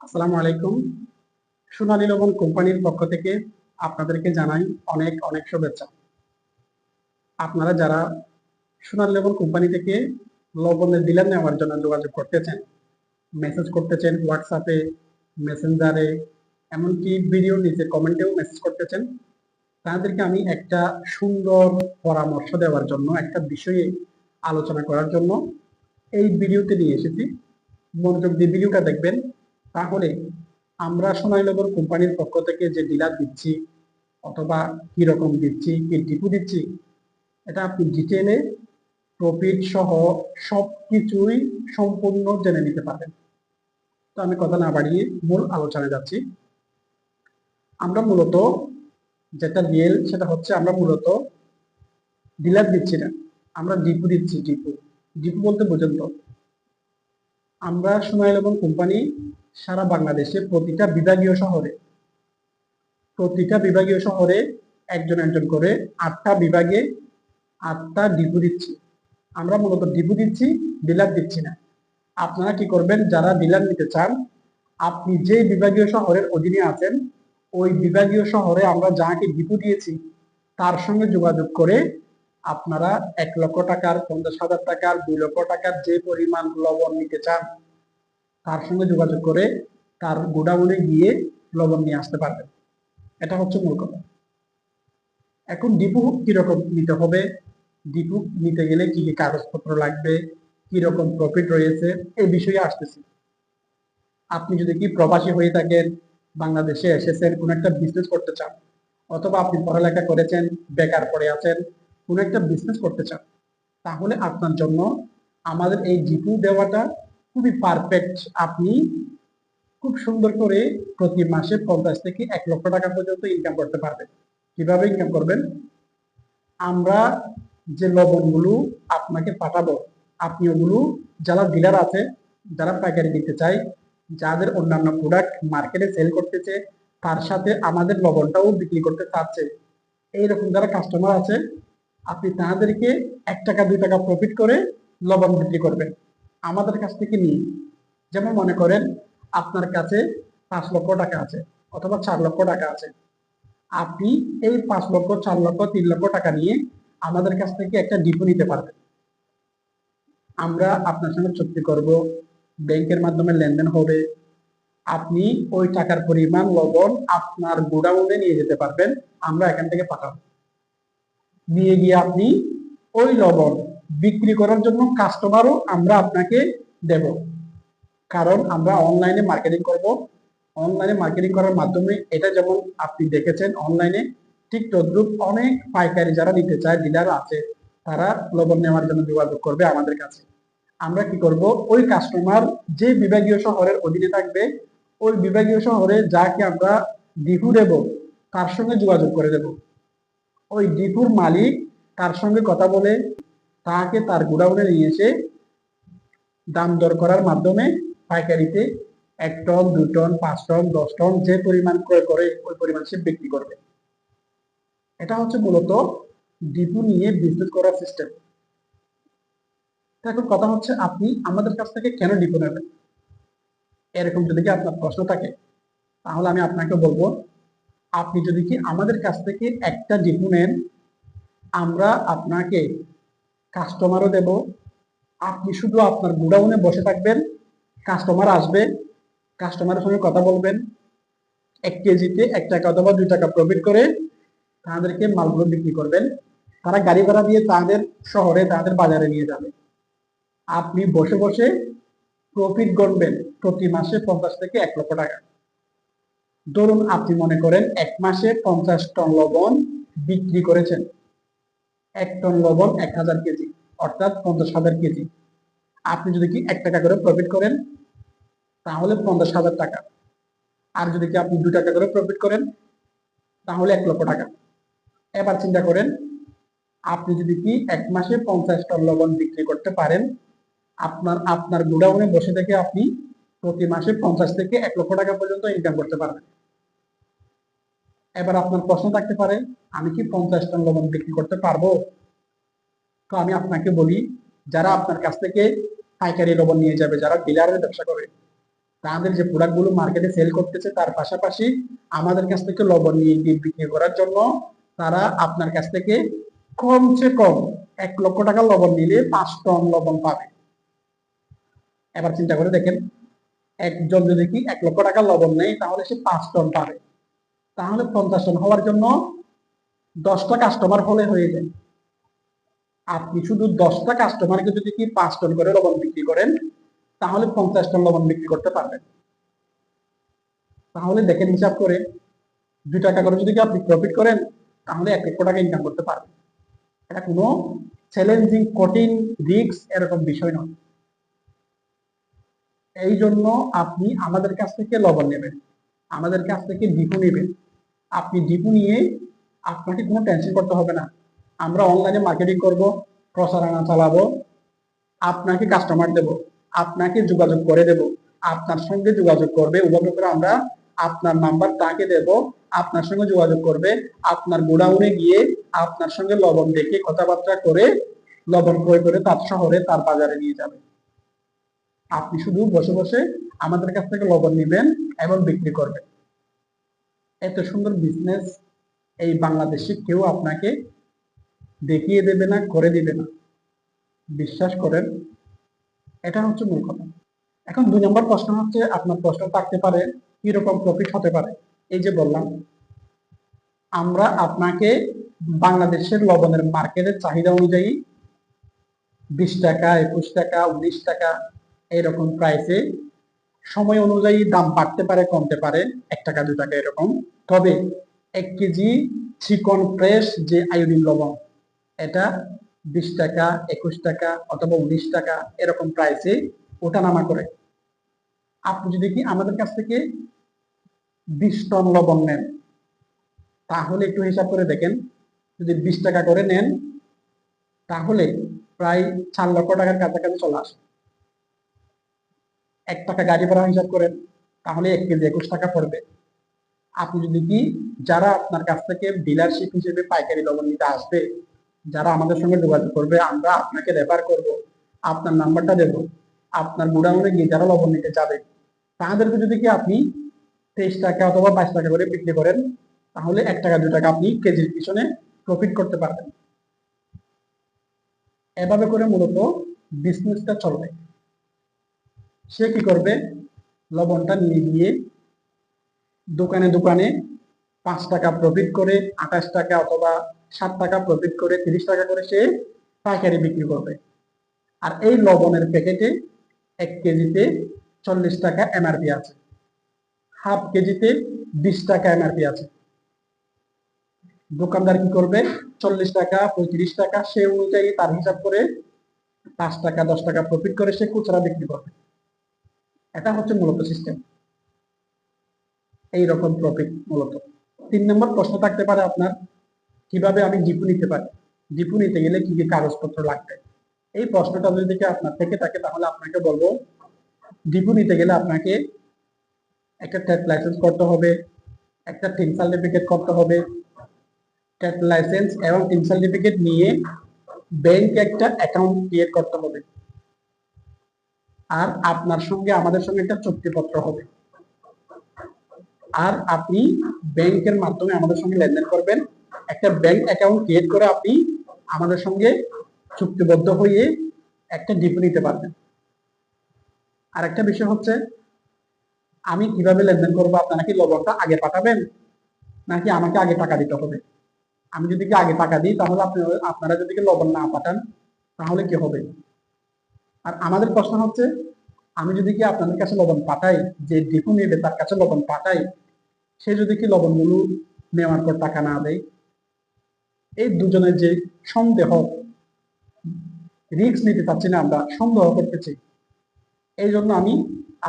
আসসালামু আলাইকুম। সোনালী লবণ কোম্পানির পক্ষ থেকে আপনাদেরকে জানাই অনেক অনেক শুভেচ্ছা। আপনারা যারা সোনালী লবণ কোম্পানি থেকে লবণের ডিলার নেওয়ার জন্য যোগাযোগ করতেছেন মেসেজ করতেছেন হোয়াটসঅ্যাপে মেসেঞ্জারে এমনকি ভিডিও নিচে কমেন্টেও মেসেজ করতেছেন, তাদেরকে আমি একটা সুন্দর পরামর্শ দেওয়ার জন্য, একটা বিষয়ে আলোচনা করার জন্য এই ভিডিওতে নিয়ে এসেছি। মনোযোগ দিয়ে ভিডিওটা দেখবেন। তাহলে আমরা সোনালী লবণ কোম্পানির পক্ষ থেকে যে ডিলার দিচ্ছি, অথবা কি রকম দিচ্ছি, কি টিপু দিচ্ছি, এটা আপনি ডিটেলে প্রফিট সহ সব কিছুই সম্পূর্ণ জেনে নিতে পারবেন। তো আমি কথা না বাড়িয়ে মূল আলোচনায় যাচ্ছি। আমরা মূলত যেটা রিয়েল, সেটা হচ্ছে আমরা মূলত ডিলার দিচ্ছি না, আমরা ডিপু দিচ্ছি ডিপু ডিপু বলতে বোঝেন তো। আমরা সোনালী লবণ কোম্পানি সারা বাংলাদেশে প্রতিটা বিভাগীয় শহরে, প্রতিটা বিভাগীয় শহরে একজন একজন করে আটটা বিভাগে আটটা ডিপু দিচ্ছি। আমরা মূলত ডিপু দিচ্ছি ডিলার দিচ্ছি না। আপনারা কি করবেন? যারা ডিলার নিতে চান, আপনি যে বিভাগীয় শহরের অধীনে আছেন, ওই বিভাগীয় শহরে আমরা যাকে ডিপু দিয়েছি, তার সঙ্গে যোগাযোগ করে আপনারা এক লক্ষ টাকার, পঞ্চাশ হাজার টাকার, দুই লক্ষ টাকার যে পরিমাণ লবণ নিতে চান তার সঙ্গে যোগাযোগ করে তার গোডাউনে গিয়ে লবণ নিয়ে আসতে পারবেন এটা হচ্ছে মূল কথা। এখন ডিপু কীরকম নিতে হবে? ডিপু নিতে গেলে কি কি কাগজপত্র লাগবে? কি রকম প্রফিট রয়েছে? এই বিষয়ে আসতেছি। আপনি যদি কি প্রবাসী হয়ে থাকেন, বাংলাদেশে এসেছেন, কোন একটা বিজনেস করতে চান, অথবা আপনি পড়ালেখা করেছেন, বেকার পড়ে আছেন, কোন একটা বিজনেস করতে চান, তাহলে আপনার জন্য আমাদের এই ডিপু দেওয়াটা খুবই পারফেক্ট আপনি খুব সুন্দর করে প্রতি মাসে পঞ্চাশ থেকে এক লক্ষ টাকা পর্যন্ত ইনকাম করতে পারবেন। কীভাবে ইনকাম করবেন? আমরা যে লবণগুলো আপনাকে পাঠাবো, আপনি ওগুলো যারা ডিলার আছে, যারা পাইকারি দিতে চায়, যাদের অন্যান্য প্রোডাক্ট মার্কেটে সেল করতেছে তার সাথে আমাদের লবণটাও বিক্রি করতে চাচ্ছে। এইরকম যারা কাস্টমার আছে, আপনি তাদেরকে এক টাকা, দুই টাকা প্রফিট করে লবণ বিক্রি করবেন। আমাদের কাছ থেকে নিয়ে যেমন মনে করেন, আপনার কাছে পাঁচ লক্ষ টাকা আছে অথবা চার লক্ষ টাকা আছে। আপনি এই পাঁচ লক্ষ, চার লক্ষ, তিন লক্ষ টাকা নিয়ে আমাদের কাছ থেকে একটা ডিপো নিতে পারবেন। আমরা আপনার সঙ্গে চুক্তি করব, ব্যাংকের মাধ্যমে লেনদেন হবে। আপনি ওই টাকার পরিমাণ লবণ আপনার গোডাউনে নিয়ে যেতে পারবেন, আমরা এখান থেকে পাঠাবো। নিয়ে গিয়ে আপনি ওই লবণ বিক্রি করার জন্য কাস্টমারও আমরা আপনাকে দেব। কারণ আমরা অনলাইনে মার্কেটিং করব। অনলাইনে মার্কেটিং করার মাধ্যমে এটা যেমন আপনি দেখেছেন অনলাইনে ঠিক তদ্রুপ অনেক পাইকারি যারা নিতে চায় ডিলার আছে, তারা লবণ নেওয়ার জন্য যোগাযোগ করবে আমাদের কাছে। আমরা কি করব? ওই কাস্টমার যে বিভাগীয় শহরের অধীনে থাকবে, ওই বিভাগীয় শহরে যাকে আমরা ডিপু দেব, তার সঙ্গে যোগাযোগ করে দেব। ওই ডিপুর মালিক তার সঙ্গে কথা বলে তাকে তার গোডাউনে নিয়ে এসে দাম দর করার মাধ্যমে পাইকারিতে এক টন, দুই টন, পাঁচ টন, দশ টন যে পরিমাণ ক্রয় করে, ওই পরিমাণ সে বিক্রি করবে। এটা হচ্ছে মূলত ডিপু নিয়ে বিজনেস করার সিস্টেম এখন কথা হচ্ছে, আপনি আমাদের কাছ থেকে কেন ডিপু নেবেন? এরকম যদি কি আপনার প্রশ্ন থাকে, তাহলে আমি আপনাকে বলব, আপনি যদি কি আমাদের কাছ থেকে একটা ডিপু নেন, আমরা আপনাকে কাস্টমারও দেব। আপনি শুধু আপনার গোডাউনে বসে থাকবেন কাস্টমার আসবে কাস্টমারের সঙ্গে কথা বলবেন। এক কেজিতে এক টাকা অথবা দুই টাকা প্রফিট করে তাদেরকে মালগুলো বিক্রি করবেন। তারা গাড়ি ভাড়া দিয়ে তাদের শহরে, তাদের বাজারে নিয়ে যাবে। আপনি বসে বসে প্রফিট গণবেন প্রতি মাসে পঞ্চাশ থেকে এক লক্ষ টাকা। ধরুন আপনি মনে করেন এক মাসে পঞ্চাশ টন লবণ বিক্রি করেছেন। এক টন লবণ এক হাজার কেজি, অর্থাৎ পঞ্চাশ হাজার কেজি। আপনি যদি কি এক টাকা করে প্রফিট করেন, তাহলে পঞ্চাশ হাজার টাকা। আর যদি কি আপনি দু টাকা করে প্রফিট করেন, তাহলে এক লক্ষ টাকা। এবার চিন্তা করেন, আপনি যদি কি এক মাসে পঞ্চাশ টন লবণ বিক্রি করতে পারেন, আপনার আপনার গোডাউনে বসে থেকে আপনি প্রতি মাসে পঞ্চাশ থেকে এক লক্ষ টাকা পর্যন্ত ইনকাম করতে পারবেন। এবার আপনার প্রশ্ন থাকতে পারে, আমি কি পঞ্চাশ টন লবণ বিক্রি করতে পারব? তো আমি আপনাকে বলি, যারা আপনার কাছ থেকে পাইকারি লবণ নিয়ে যাবে, যারা ডিলারের ব্যবসা করে, তাদের যে প্রোডাক্টগুলো মার্কেটে সেল করতেছে, তার পাশাপাশি আমাদের কাছ থেকে লবণ নিয়ে গিয়ে বিক্রি করার জন্য তারা আপনার কাছ থেকে কমসে কম এক লক্ষ টাকা লবণ নিলে পাঁচ টন লবণ পাবে। এবার চিন্তা করে দেখেন, একজন যদি কি এক লক্ষ টাকা লবণ নেই তাহলে সে পাঁচ টন পাবে। তাহলে পঞ্চাশ টন হওয়ার জন্য দশটা কাস্টমার হলে হয়ে যায়। আপনি শুধু দশটা কাস্টমারকে যদি কি পাঁচ টন করে লবণ বিক্রি করেন, তাহলে পঞ্চাশ টন লবণ বিক্রি করতে পারবেন। তাহলে দেখেন হিসাব করে, দুই টাকা করে যদি আপনি প্রফিট করেন, তাহলে এক লক্ষ টাকা ইনকাম করতে পারবেন। এটা কোনো চ্যালেঞ্জিং কঠিন রিক্স এরকম বিষয় নয়। এই জন্য আপনি আমাদের কাছ থেকে লবণ নেবেন, আমাদের কাছ থেকে ডিপু নেবেন। আপনি ডিপু নিয়ে আপনাকে কোনো টেনশন করতে হবে না। আমরা অনলাইনে মার্কেটিং করব প্রচারণা চালাবো, আপনাকে কাস্টমার দেব, আপনাকে যোগাযোগ করে দেব, আপনার সঙ্গে যোগাযোগ করবে ওভাবে করে আমরা আপনার নাম্বার তাকে দেব, আপনার সঙ্গে যোগাযোগ করবে, আপনার গোডাউনে গিয়ে আপনার সঙ্গে লবণ দেখে কথাবার্তা করে, লবণ ক্রয় করে তার শহরে, তার বাজারে নিয়ে যাবে। আপনি শুধু বসে বসে আমাদের কাছ থেকে লবণ নেবেন এবং বিক্রি করবেন। এত সুন্দর বিজনেস এই বাংলাদেশে কেউ আপনাকে দেখিয়ে দেবে না, করে দিবে না। বিশ্বাস করেন, এটা হচ্ছে মূল কথা। এখন দুই নম্বর প্রশ্ন হচ্ছে, আপনার প্রশ্ন থাকতে পারে, কীরকম প্রফিট হতে পারে? এই যে বললাম, আমরা আপনাকে বাংলাদেশের লবণের মার্কেটের চাহিদা অনুযায়ী বিশ টাকা, একুশ টাকা, উনিশ টাকা এরকম প্রাইসে সময় অনুযায়ী দাম বাড়তে পারে, কমতে পারে, এক টাকা দু টাকা এরকম। তবে এক কেজি চিকন ফ্রেশ যে আয়োডিন লবণ, এটা বিশ টাকা, একুশ টাকা অথবা উনিশ টাকা এরকম প্রাইসে ওঠানামা করে। আপনি যদি কি আমাদের কাছ থেকে বিশ টন লবণ নেন, তাহলে একটু হিসাব করে দেখেন। যদি বিশ টাকা করে নেন, তাহলে প্রায় চার লক্ষ টাকার কাছাকাছি চলে আসে। এক টাকা গাড়ি ভাড়া হিসাব করেন, তাহলে এক কেজি একুশ টাকা পড়বে। আপনি যদি কি, যারা আপনার কাছ থেকে ডিলারশিপ হিসেবে পাইকারি লবণ নিতে আসবে, যারা আমাদের সঙ্গে যোগাযোগ করবে, আমরা আপনাকে রেফার করব। আপনার নাম্বারটা দেব আপনার গোডাউনে গিয়ে যারা লবণ নিতে যাবে, তাদেরকে যদি কি আপনি তেইশ টাকা অথবা বাইশ টাকা করে বিক্রি করেন, তাহলে এক টাকা দু টাকা আপনি কেজির পিছনে প্রফিট করতে পারবেন। এভাবে করে মূলত বিজনেসটা চলবে সে কি করবে? লবণটা নিয়ে গিয়ে দোকানে দোকানে পাঁচ টাকা প্রফিট করে, আঠাশ টাকা অথবা সাত টাকা প্রফিট করে, তিরিশ টাকা করে সে পাইকারি বিক্রি করবে। আর এই লবণের প্যাকেটে এক কেজিতে চল্লিশ টাকা এমআরপি আছে। হাফ কেজিতে বিশ টাকা এমআরপি আছে। দোকানদার কি করবে? চল্লিশ টাকা, পঁয়ত্রিশ টাকা, সে অনুযায়ী তার হিসাব করে পাঁচ টাকা, দশ টাকা প্রফিট করে সে খুচরা বিক্রি করবে। এটা হচ্ছে মূলত সিস্টেম এই রকম প্রফিট মূলত। তিন নম্বর প্রশ্ন থাকতে পারে আপনার, কীভাবে আমি জিপু নিতে পারি? জিপু নিতে গেলে কি কি কাগজপত্র লাগবে? এই প্রশ্নটা যদি আপনার থেকে থাকে, তাহলে আপনাকে বলব ডিপু নিতে গেলে আপনাকে একটা ট্রেড লাইসেন্স করতে হবে, একটা টিন সার্টিফিকেট করতে হবে ট্রেড লাইসেন্স এবং টিন সার্টিফিকেট নিয়ে ব্যাংকে একটা অ্যাকাউন্ট ক্রিয়েট করতে হবে। আর আপনার সঙ্গে আমাদের সঙ্গে একটা চুক্তিপত্র হবে। আর আপনি ব্যাংকের মাধ্যমে আমাদের সঙ্গে লেনদেন করবেন। একটা ব্যাংক অ্যাকাউন্ট ক্রিয়েট করে আপনি আমাদের সঙ্গে চুক্তিবদ্ধ হয়ে একটা ডিপো নিতে পারবেন। আর একটা বিষয় হচ্ছে, আমি কীভাবে লেনদেন করব? আপনারা কি লবণটা আগে পাঠাবেন? নাকি আমাকে আগে টাকা দিতে হবে? আমি যদি আগে টাকা দিই, তাহলে আপনি আপনারা যদি লবণ না পাঠান, তাহলে কি হবে? আর আমাদের প্রশ্ন হচ্ছে, আমি যদি কি আপনাদের কাছে লবণ পাঠাই, যে ডিপু নেবে তার কাছে লবণ পাঠাই, সে যদি কি লবণ লবণগুলো নেওয়ার পর টাকা না দেয়? এই দুজনের যে সন্দেহ রিস্ক নিতে চাচ্ছি না আমরা, সন্দেহ করতেছি। এই জন্য আমি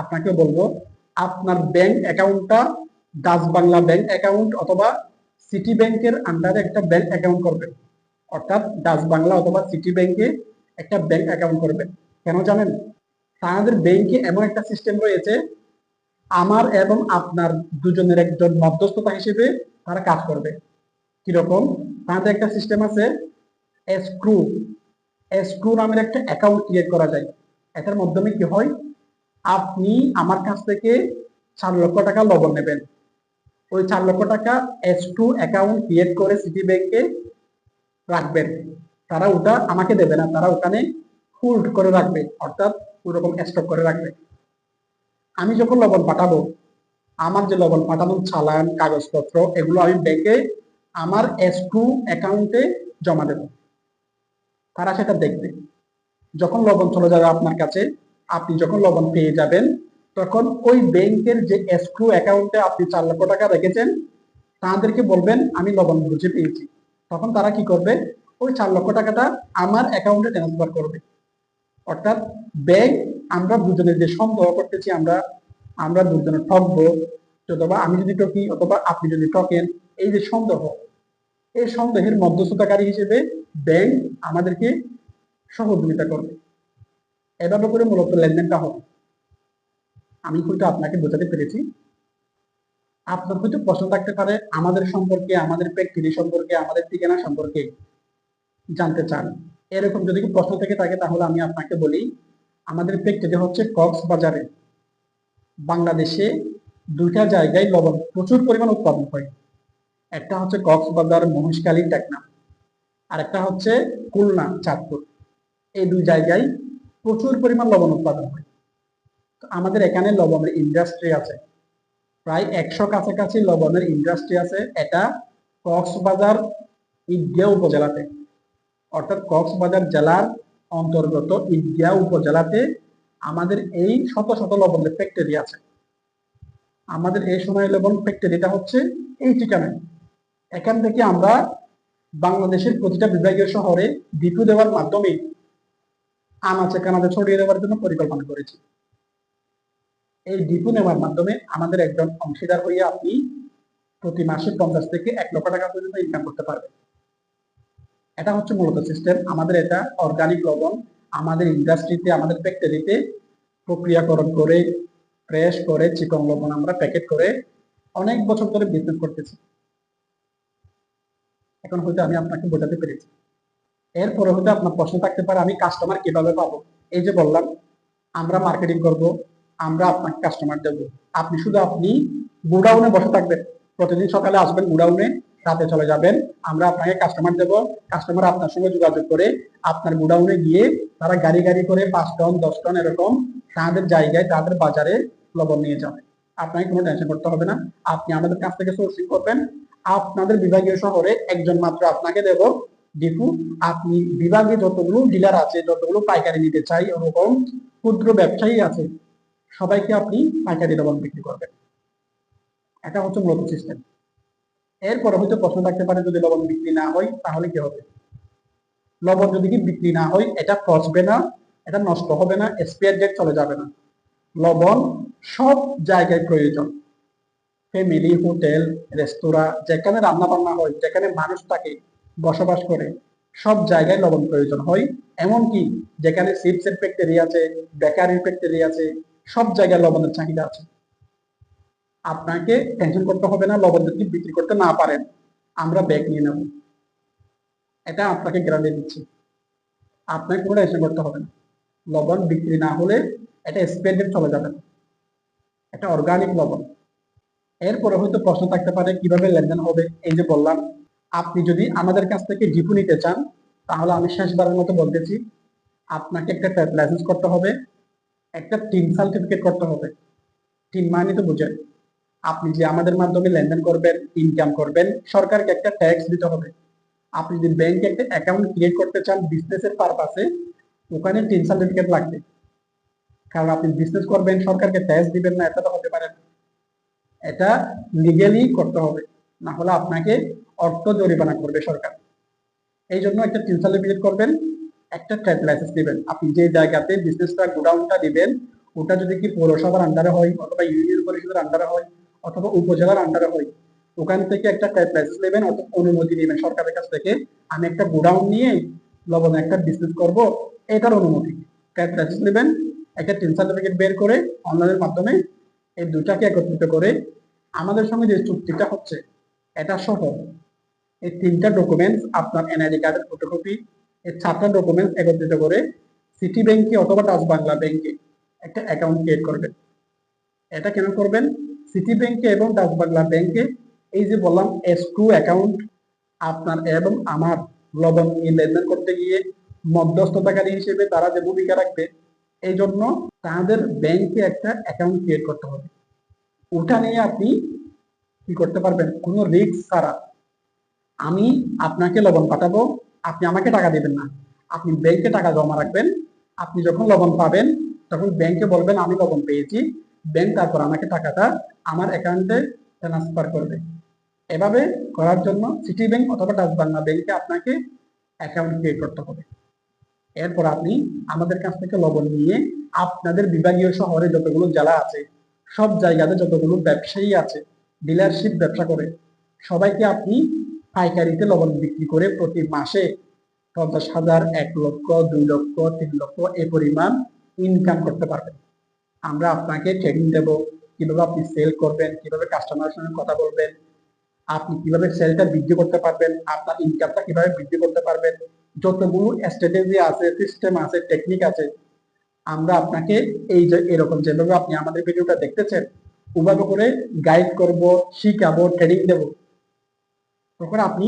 আপনাকে বলব, আপনার ব্যাংক অ্যাকাউন্টটা ডাচ বাংলা ব্যাংক অ্যাকাউন্ট অথবা সিটি ব্যাংকের আন্ডারে একটা ব্যাংক অ্যাকাউন্ট করবেন অর্থাৎ ডাচ বাংলা অথবা সিটি ব্যাংকে একটা ব্যাংক অ্যাকাউন্ট করবেন কেন জানেন? তাদের ব্যাংকে এমন একটা সিস্টেম রয়েছে, আমার এবং আপনার দুজনের একজন মধ্যস্থতা হিসেবে তারা কাজ করবে। কীরকম? তাদের একটা সিস্টেম আছে এসক্রু এসক্রু নামের একটা অ্যাকাউন্ট ক্রিয়েট করা যায়। এটার মাধ্যমে কি হয়? আপনি আমার কাছ থেকে চার লক্ষ টাকা লবণ নেবেন। ওই চার লক্ষ টাকা এস টু অ্যাকাউন্ট ক্রিয়েট করে সিটি ব্যাংকে রাখবেন। তারা ওটা আমাকে দেবে না, তারা ওখানে হোল্ড করে রাখবে, অর্থাৎ ওরকম স্টক করে রাখবে। আমি যখন লবণ পাঠাবো, আমার যে লবণ পাঠানোর চালান, কাগজপত্র, এগুলো আমি ব্যাংকে আমার এস টু অ্যাকাউন্টে জমা দেব। তারা সেটা দেখবে। যখন লবণ চলে যাবে আপনার কাছে, আপনি যখন লবণ পেয়ে যাবেন, তখন ওই ব্যাংকের যে এস এসক্রু অ্যাকাউন্টে আপনি চার লক্ষ টাকা রেখেছেন, তাদেরকে বলবেন, আমি লবণ বুঝে পেয়েছি। তখন তারা কি করবে? ওই চার লক্ষ টাকাটা আমার অ্যাকাউন্টে ট্রান্সফার করবে। অর্থাৎ ব্যাংক আমরা দুজনে যে সন্দেহ করতেছি, আমরা আমরা দুজনে ঠকবো, অথবা আমি যদি টকি অথবা আপনি যদি ঠকেন, এই যে সন্দেহ, এই সন্দেহের মধ্যস্থতাকারী হিসেবে ব্যাংক আমাদেরকে সহযোগিতা করবে। এভাবে করে মূলত লেনদেনটা হবে। আমি হয়তো আপনাকে বোঝাতে পেরেছি। আপনার হয়তো প্রশ্ন থাকতে পারে আমাদের সম্পর্কে, আমাদের ফ্যাক্টরি সম্পর্কে, আমাদের ঠিকানা সম্পর্কে জানতে চান। এরকম যদি প্রশ্ন থেকে থাকে, তাহলে আমি আপনাকে বলি, আমাদের ফ্যাক্টরি হচ্ছে কক্সবাজারে, বাংলাদেশে দুইটা জায়গায় লবণ, প্রচুর পরিমাণ উৎপাদন হয়। একটা হচ্ছে কক্সবাজার মহেশখালী টেকনা আর একটা হচ্ছে খুলনা চাঁদপুর। এই দুই জায়গায় প্রচুর পরিমাণ লবণ উৎপাদন হয়। তো আমাদের এখানে লবণের ইন্ডাস্ট্রি আছে। প্রায় একশো কাছাকাছি লবণের ইন্ডাস্ট্রি আছে এটা কক্সবাজার ঈদগাঁও উপজেলাতে। অর্থাৎ কক্সবাজার জেলার অন্তর্গত ঈদগাঁও উপজেলাতে আমাদের এই শত শত লবণের ফ্যাক্টরি আছে। আমাদের এই সোনালী লবণ ফ্যাক্টরিটা হচ্ছে এই ঠিকানায়। এখান থেকে আমরা বাংলাদেশের প্রতিটা বিভাগীয় শহরে ডিপু দেওয়ার মাধ্যমে আনাচে কানাচে ছড়িয়ে দেওয়ার জন্য পরিকল্পনা করেছি। এই ডিপু নেওয়ার মাধ্যমে আমাদের একজন অংশীদার হয়ে আপনি প্রতি মাসে পঞ্চাশ থেকে এক লক্ষ টাকা পর্যন্ত ইনকাম করতে পারবেন। এটা হচ্ছে মূলত সিস্টেম আমাদের এটা অর্গানিক লবণ, আমাদের ইন্ডাস্ট্রিতে আমাদের ফ্যাক্টরিতে প্রক্রিয়াকরণ করে ফ্রেশ করে চিকন লবণ আমরা প্যাকেট করে অনেক বছর ধরে বিজনেস করতেছি। এখন হয়তো আমি আপনাকে বোঝাতে পেরেছি। এরপরে হয়তো আপনার প্রশ্ন থাকতে পারে, আমি কাস্টমার কীভাবে পাবো? এই যে বললাম, আমরা মার্কেটিং করব, আমরা আপনাকে কাস্টমার দেবো। আপনি শুধু আপনি গুডাউনে বসে থাকবেন। প্রতিদিন সকালে আসবেন গুডাউনে রাতে চলে যাবেন। আমরা আপনাকে কাস্টমার দেব। কাস্টমার আপনার সঙ্গে যোগাযোগ করে আপনার গোডাউনে গিয়ে তারা গাড়ি গাড়ি করে পাঁচ টন, দশ টন এরকম তাদের জায়গায়, তাদের বাজারে লবণ নিয়ে যাবে। আপনাকে কোনো টেনশন করতে হবে না। আপনি আমাদের কাছ থেকে সোর্সিং করবেন। আপনাদের বিভাগীয় শহরে একজন মাত্র আপনাকে দেব। ডিপু আপনি বিভাগে যতগুলো ডিলার আছে, যতগুলো পাইকারি নিতে চাই, ওরকম ক্ষুদ্র ব্যবসায়ী আছে, সবাইকে আপনি পাইকারি লবণ বিক্রি করবেন। এটা হচ্ছে মূলত সিস্টেম এরপরে হয়তো প্রশ্ন থাকতে পারে, যদি লবণ বিক্রি না হয়, তাহলে কি হবে? লবণ যদি কি বিক্রি না হয়, এটা পচবে না, এটা নষ্ট হবে না এক্সপায়ার ডেট চলে যাবে না। লবণ সব জায়গায় প্রয়োজন। ফ্যামিলি হোটেল রেস্তোরাঁ যেখানে রান্না বান্না হয়, যেখানে মানুষ থাকে, বসবাস করে, সব জায়গায় লবণ প্রয়োজন হয়। এমনকি যেখানে চিপসের ফ্যাক্টরি আছে বেকারির ফ্যাক্টরি আছে, সব জায়গায় লবণের চাহিদা আছে। আপনাকে টেনশন করতে হবে না, লবণ যদি বিক্রি করতে না পারেন, আমরা ব্যাগ নিয়ে নেব। এটা আপনাকে গ্যারান্টি দিচ্ছি। আপনাকে কোনো টেনশন করতে হবে না। লবণ বিক্রি না হলে এটা স্পেন্ডেড চলে যাবে এটা অর্গানিক লবণ। এরপরে হয়তো প্রশ্ন থাকতে পারে, কীভাবে লেনদেন হবে? এই যে বললাম, আপনি যদি আমাদের কাছ থেকে ডিপু নিতে চান, তাহলে আমি শেষবারের মতো বলতেছি, আপনাকে একটা লাইসেন্স করতে হবে, একটা টিন সার্টিফিকেট করতে হবে। টিন মানে তো বুঝেন। আপনি যে আমাদের মাধ্যমে লেনদেন করবেন ইনকাম করবেন, সরকারকে একটা ট্যাক্স দিতে হবে। আপনি যদি ব্যাংকে একটা অ্যাকাউন্ট ক্রিয়েট করতে চান বিজনেসের পারপাসে ওখানে টিন সার্টিফিকেট লাগবে। কারণ আপনি বিজনেস করবেন, সরকারকে ট্যাক্স দিবেন না এটা তো হতে পারে এটা লিগেলি করতে হবে, না হলে আপনাকে অর্থ জরিমানা করবে সরকার। এই জন্য একটা টিন সার্টিফিকেট করবেন, একটা ট্রেড লাইসেন্স দিবেন। আপনি যে জায়গাতে বিজনেসটা গোডাউনটা দিবেন, ওটা যদি কি পৌরসভার আন্ডারে হয়, অথবা ইউনিয়ন পরিষদের আন্ডারে হয় অথবা উপজেলার আন্ডারে হয়। ওখান থেকে একটা লাইসেন্স নেবেন অথবা অনুমতি নেবেন সরকারের কাছ থেকে। আমি একটা গোডাউন নিয়ে লবণ একটা বিজনেস করব, এটার অনুমতি। ট্রেড লাইসেন্স নেবেন, একটা টিন সার্টিফিকেট বের করে অনলাইনের মাধ্যমে এই দুটাকে একত্রিত করে আমাদের সঙ্গে যে চুক্তিটা হচ্ছে, এটা সহ এই তিনটা ডকুমেন্টস আপনার এনআইডি কার্ডের ফটোকপি এই চারটা ডকুমেন্টস একত্রিত করে সিটি ব্যাংকে অথবা টাচ বাংলা ব্যাংকে একটা অ্যাকাউন্ট ক্রিয়েট করবেন। এটা কেন করবেন? সিটি ব্যাংকে এবং ডাচ বাংলা ব্যাংকে এই যে বললাম এস টু অ্যাকাউন্ট আপনার এবং আমার লবণ নিয়ে লেনদেন করতে গিয়ে মধ্যস্থতাকারী হিসেবে তারা যে ভূমিকা রাখবে, এই জন্য তাদের ব্যাংকে একটা অ্যাকাউন্ট ক্রিয়েট করতে হবে। ওটা নিয়ে আপনি কি করতে পারবেন? কোনো রিস্ক ছাড়া। আমি আপনাকে লবণ পাঠাবো, আপনি আমাকে টাকা দেবেন না। আপনি ব্যাংকে টাকা জমা রাখবেন, আপনি যখন লবণ পাবেন, তখন ব্যাংকে বলবেন, আমি লবণ পেয়েছি। ব্যাংক তারপর আমাকে টাকাটা আমার অ্যাকাউন্টে ট্রান্সফার করবে। এভাবে করার জন্য সিটি ব্যাংক অথবা ডাচ বাংলা ব্যাংকে আপনাকে অ্যাকাউন্ট ক্রিয়েট করতে হবে। এরপর আপনি আমাদের কাছ থেকে লবণ নিয়ে আপনাদের বিভাগীয় শহরে যতগুলো জেলা আছে, সব জায়গাতে যতগুলো ব্যবসায়ী আছে ডিলারশিপ ব্যবসা করে, সবাইকে আপনি পাইকারিতে লবণ বিক্রি করে প্রতি মাসে পঞ্চাশ হাজার, এক লক্ষ, দুই লক্ষ, তিন লক্ষ এ পরিমাণ ইনকাম করতে পারবেন। আমরা আপনাকে ট্রেনিং দেব, কীভাবে আপনি সেল করবেন, কীভাবে কাস্টমারের সঙ্গে কথা বলবেন, আপনি কীভাবে সেলটা বৃদ্ধি করতে পারবেন, আপনার ইনকামটা কীভাবে বৃদ্ধি করতে পারবেন, যতগুলো স্ট্র্যাটেজি আছে সিস্টেম আছে টেকনিক আছে, আমরা আপনাকে এই যে এরকম যেভাবে আপনি আমাদের ভিডিওটা দেখতেছেন, ওভাবে করে গাইড করব, শিখাবো ট্রেনিং দেব। তখন আপনি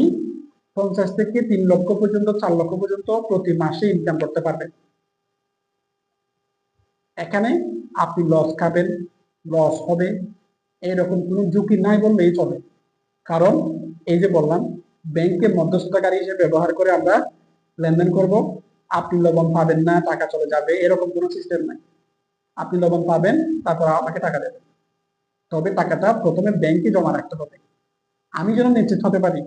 পঞ্চাশ থেকে তিন লক্ষ পর্যন্ত, চার লক্ষ পর্যন্ত প্রতি মাসে ইনকাম করতে পারবেন। এখানে আপনি লস খাবেন লস হবে, এরকম কোনো ঝুঁকি নাই বললেই চলে। কারণ এই যে বললাম ব্যাংকে মধ্যস্থতাকারী হিসেবে ব্যবহার করে আমরা লেনদেন করব। আপনি লবণ পাবেন না, টাকা চলে যাবে, এরকম কোনো সিস্টেম নাই। আপনি লবণ পাবেন, তারপর আমাকে টাকা দেবেন। তবে টাকাটা প্রথমে ব্যাংকে জমা রাখতে হবে। আমি যেন নিশ্চিত হতে পারি,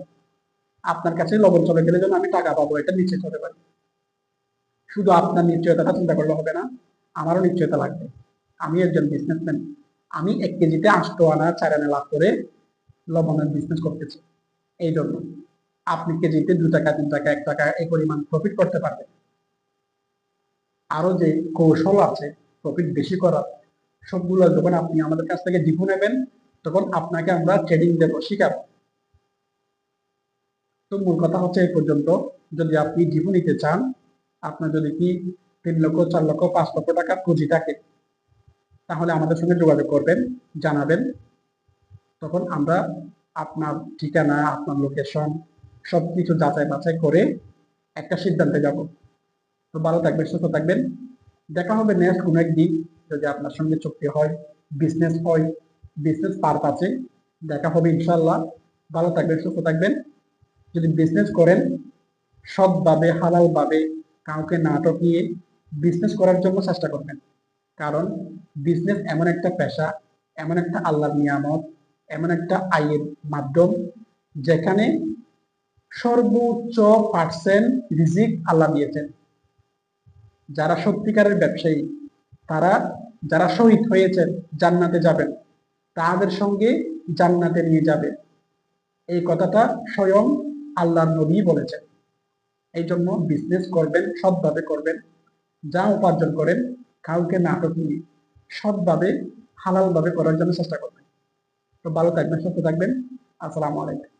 আপনার কাছে লবণ চলে গেলে যেন আমি টাকা পাবো, এটা নিশ্চিত হতে পারি। শুধু আপনার নিশ্চয়তাটা চিন্তা করলে হবে না। আমারও নিশ্চয়তা লাগবে। আমি একজন বিজনেসম্যান আমি এক কেজিতে আষ্ট আনা, চার আনা লাভ করে লবণের বিজনেস করতেছি। এই জন্য আপনি কেজিতে দু টাকা, তিন টাকা, এক টাকা এই পরিমাণ প্রফিট করতে পারবেন। আরও যে কৌশল আছে প্রফিট বেশি করার, সবগুলো যখন আপনি আমাদের কাছ থেকে ডিপো নেবেন, তখন আপনাকে আমরা ট্রেডিং দেব, শিখাবো। তো মূল কথা হচ্ছে এই পর্যন্ত। যদি আপনি ডিপো নিতে চান, আপনার যদি কি তিন লক্ষ, চার লক্ষ, পাঁচ লক্ষ টাকা পুঁজি থাকে। তাহলে আমাদের সঙ্গে যোগাযোগ করবেন, জানাবেন। তখন আমরা আপনার ঠিকানা, আপনার লোকেশন সবকিছু যাচাই বাছাই করে একটা সিদ্ধান্তে যাব। তো ভালো থাকবেন, সুস্থ থাকবেন। দেখা হবে নেক্সট কোনো একদিন। যদি আপনার সঙ্গে চুক্তি হয় বিজনেস হয় বিজনেস আছে, দেখা হবে ইনশাল্লাহ ভালো থাকবেন, সুস্থ থাকবেন। যদি বিজনেস করেন, সৎভাবে, হালালভাবে কাউকে না টকিয়ে বিজনেস করার জন্য চেষ্টা করবেন। কারণ বিজনেস এমন একটা পেশা, এমন একটা আল্লাহর নিয়ামত, এমন একটা আয়ের মাধ্যম, যেখানে সর্বোচ্চ পার্সেন্ট রিজিক আল্লাহ দিয়েছেন। যারা সত্যিকারের ব্যবসায়ী, তারা যারা শহীদ হয়েছেন, জান্নাতে যাবেন, তাদের সঙ্গে জান্নাতে নিয়ে যাবে। এই কথাটা স্বয়ং আল্লাহ নবী বলেছেন। এই জন্য বিজনেস করবেন, সৎভাবে করবেন। যা উপার্জন করেন, কাউকে নাটক নিয়ে সৎভাবে, হালালভাবে করার জন্য চেষ্টা করবেন। তো ভালো থাকবেন, সুস্থ থাকবেন। আসসালামু আলাইকুম।